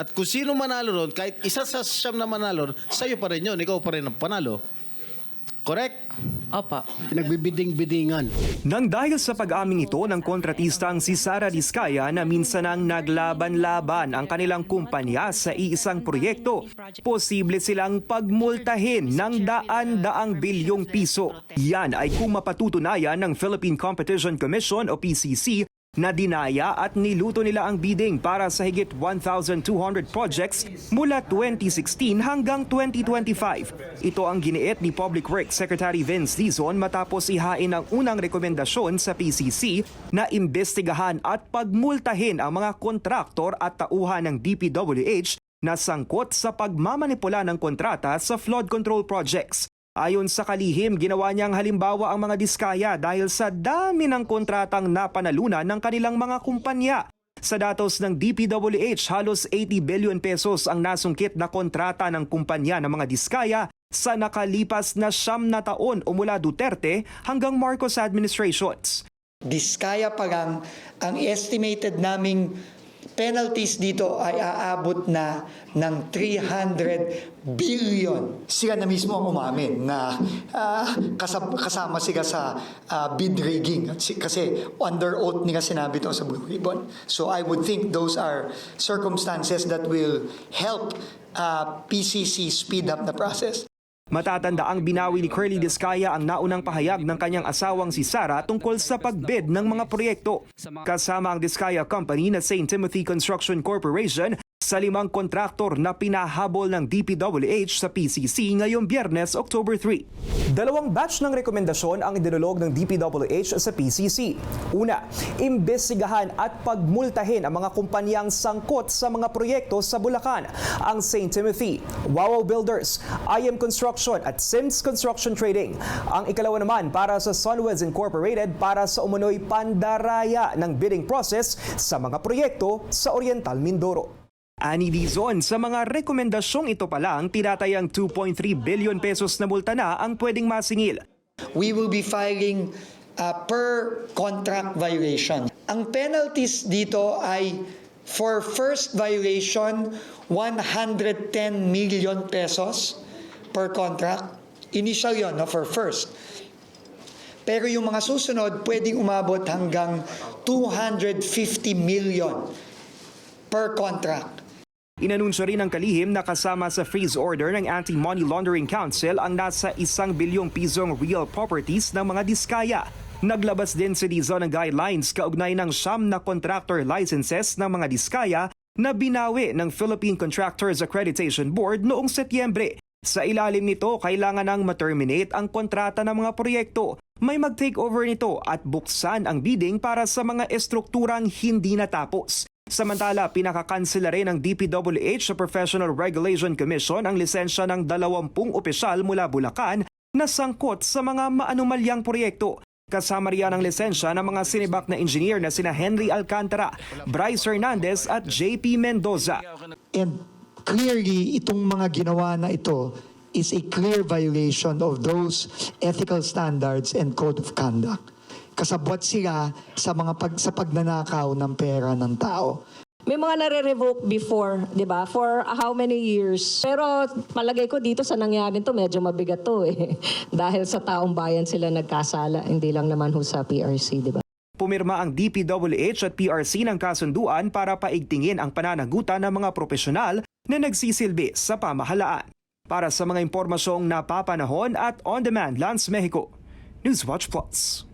At kung sino manalo ron, kahit isa sa siyam na manalo, sa'yo pa rin yun. Ikaw pa rin ang panalo. Correct? Opo. Pinagbibiding-bidingan. Nang dahil sa pag-aming ito ng kontratistang si Sara Diskaya na minsan ang naglaban-laban ang kanilang kumpanya sa iisang proyekto, posible silang pagmultahin ng daan-daang bilyong piso. Yan ay kung mapatutunayan ng Philippine Competition Commission o PCC na dinaya at niluto nila ang bidding para sa higit 1,200 projects mula 2016 hanggang 2025. Ito ang giniit ni Public Works Secretary Vince Dizon matapos ihain ang unang rekomendasyon sa PCC na imbestigahan at pagmultahin ang mga kontraktor at tauhan ng DPWH na sangkot sa pagmamanipula ng kontrata sa flood control projects. Ayon sa kalihim, ginawa niyang halimbawa ang mga diskaya dahil sa dami ng kontratang napanalunan ng kanilang mga kumpanya. Sa datos ng DPWH, halos 80 billion pesos ang nasungkit na kontrata ng kumpanya ng mga diskaya sa nakalipas na siyam na taon o mula Duterte hanggang Marcos administrations. Diskaya pa lang, ang estimated naming penalties dito ay aabot na ng 300 billion. Sila na mismo ang umamin na ah, kasab- kasama sila sa ah, bid rigging kasi under oath nila sinabi ito sa Blue Ribbon. So I would think those are circumstances that will help ah, PCC speed up the process. Matatanda ang binawi ni Curly Diskaya ang naunang pahayag ng kanyang asawang si Sara tungkol sa pagbid ng mga proyekto. Kasama ang Diskaya Company na St. Timothy Construction Corporation sa limang kontraktor na pinahabol ng DPWH sa PCC ngayong biyernes, October 3. Dalawang batch ng rekomendasyon ang idinulog ng DPWH sa PCC. Una, imbestigahan at pagmultahin ang mga kumpanyang sangkot sa mga proyekto sa Bulacan. Ang St. Timothy, Wawaw Builders, IM Construction at Sims Construction Trading. Ang ikalawa naman para sa Sunweds Incorporated para sa umunoy pandaraya ng bidding process sa mga proyekto sa Oriental Mindoro. Ani Dizon, sa mga rekomendasyong ito pa lang, tinatayang 2.3 billion pesos na multa na ang pwedeng masingil. we will be filing uh, per contract violation. Ang penalties dito ay for first violation, 110 million pesos per contract. Initial yon no, for first. Pero yung mga susunod, pwedeng umabot hanggang 250 million per contract. Inanunsyo rin ng kalihim na kasama sa freeze order ng Anti-Money Laundering Council ang nasa isang bilyong pisong real properties ng mga diskaya. Naglabas din si Dizon ng guidelines kaugnay ng siyam na contractor licenses ng mga diskaya na binawi ng Philippine Contractors Accreditation Board noong Setyembre. Sa ilalim nito, kailangan nang ma-terminate ang kontrata ng mga proyekto. May mag-take over nito at buksan ang bidding para sa mga estrukturang hindi natapos. Samantala, pinakakansela rin ng DPWH sa Professional Regulation Commission ang lisensya ng 20 opisyal mula Bulacan na sangkot sa mga maanumalyang proyekto. Kasama riyan ang lisensya ng mga sinibak na engineer na sina Henry Alcantara, Bryce Hernandez at JP Mendoza. And clearly, itong mga ginawa na ito is a clear violation of those ethical standards and code of conduct. Kasabwat sila sa mga pag, sa pagnanakaw ng pera ng tao. May mga nare-revoke before, di ba? For how many years? Pero palagay ko dito sa nangyari to, medyo mabigat to eh. Dahil sa taong bayan sila nagkasala, hindi lang naman ho sa PRC, di ba? Pumirma ang DPWH at PRC ng kasunduan para paigtingin ang pananagutan ng mga profesional na nagsisilbi sa pamahalaan. Para sa mga impormasyong napapanahon at on-demand Lance Mexico, Newswatch Plus.